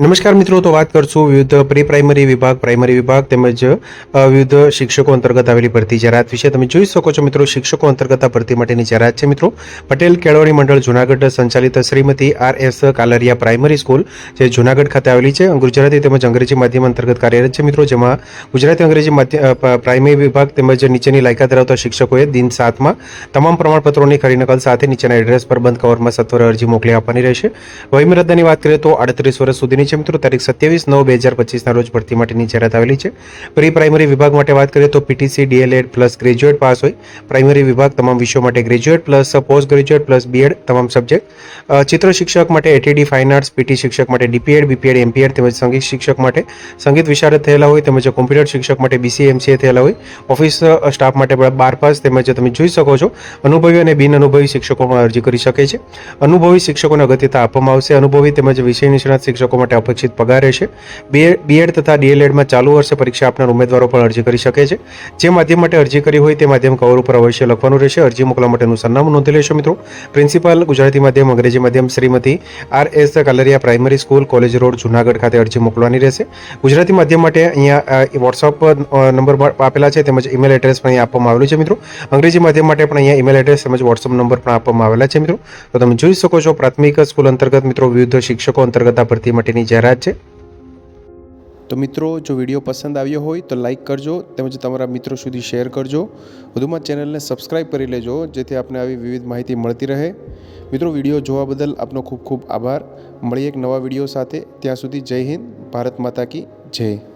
નમસ્કાર મિત્રો, તો વાત કરશું વિવિધ પ્રી પ્રાઇમરી વિભાગ પ્રાઇમરી વિભાગ તેમજ વિવિધ શિક્ષકો અંતર્ગત આવેલી ભરતી જાહેરાત વિશે. તમે જોઈ શકો છો મિત્રો, શિક્ષકો અંતર્ગત ભરતી માટેની જાહેરાત છે મિત્રો. પટેલ કેળવણી મંડળ જુનાગઢ સંચાલિત Shrimati R S Kalariya primary school, જે જુનાગઢ ખાતે આવેલી છે. ગુજરાતી તેમજ અંગ્રેજી માધ્યમ અંતર્ગત કાર્યરત છે મિત્રો, જેમાં ગુજરાતી, અંગ્રેજી માધ્યમ પ્રાઇમરી વિભાગ તેમજ નીચેની લાયકાત ધરાવતા શિક્ષકોએ દિન સાતમાં તમામ પ્રમાણપત્રોની ખરી નકલ સાથે નીચેના એડ્રેસ પર બંધ કવરમાં સત્વરે અરજી મોકલી આપવાની રહેશે. વયમર્યાદાની વાત કરીએ તો આડત્રીસ વર્ષ સુધીની છે મિત્રો, તારીખ સત્યાવીસ નવ બે હજાર પચીસના રોજ ભરતી માટેની જાહેરાત આવેલી છે. પ્રી પ્રાઇમરી વિભાગ માટે વાત કરીએ તો PTC DElEd plus graduate pass હોય. પ્રાઇમરી વિભાગ તમામ વિષયો માટે graduate plus post graduate plus BEd તમામ સબ્જેક્ટ. ચિત્ર શિક્ષક માટે એટીડી, ફાઇન આર્ટ્સ, પીટી શિક્ષક માટે ડીપીએડ, બીપીએડ, એમપીએડ તેમજ સંગીત શિક્ષક માટે સંગીત વિશારદ થયેલા હોય તેમજ કોમ્પ્યુટર શિક્ષક માટે બીસી એમસીએ થયેલા હોય. ઓફિસ સ્ટાફ માટે બાર પાસ તેમજ તમે જોઈ શકો છો, અનુભવી અને બિન અનુભવી શિક્ષકો પણ અરજી કરી શકે છે. અનુભવી શિક્ષકોને અગત્યતા આપવામાં આવશે. અનુભવી તેમજ વિષય નિષ્ણાત શિક્ષકો માટે અપેક્ષિત પગાર રહેશે. બીએડ તથા ડીએલએડમાં ચાલુ વર્ષે પરીક્ષા આપનાર ઉમેદવારો પણ અરજી કરી શકે છે. જે માધ્યમ માટે અરજી કરી હોય તે માધ્યમ કવર ઉપર અવશ્ય લખવાનું રહેશે. અરજી મોકલવા માટેનું સરનામું નોંધી લેશો મિત્રો. પ્રિન્સિપાલ ગુજરાતી માધ્યમ, અંગ્રેજી માધ્યમ, Shrimati R S Kalariya primary school college road Junagadh ખાતે અરજી મોકલવાની રહેશે. ગુજરાતી માધ્યમ માટે અહીંયા વોટ્સઅપ નંબર આપેલા છે તેમજ ઈમેલ એડ્રેસ પણ અહીંયા આપવામાં આવેલું છે મિત્રો. અંગ્રેજી માધ્યમ માટે પણ અહીંયા ઈમેલ એડ્રેસ તેમજ વોટ્સઅપ નંબર પણ આપવામાં આવેલા છે મિત્રો. તો તમે જોઈ શકો છો પ્રાથમિક સ્કૂલ અંતર્ગત મિત્રો વિવિધ શિક્ષકો અંતર્ગત ભરતી માટેની જાહેરાત છે? તો મિત્રો, જો વીડિયો પસંદ આવ્યો હોય તો લાઇક કરજો તેમજ તમારા મિત્રો સુધી શેર કરજો. વધુમાં ચેનલને સબસ્ક્રાઈબ કરી લેજો, જેથી આપને આવી વિવિધ માહિતી મળતી રહે. મિત્રો, વીડિયો જોવા બદલ આપનો ખૂબ ખૂબ આભાર. મળીએ એક નવા વીડિયો સાથે. ત્યાં સુધી જય હિન્દ, ભારત માતા કી જય.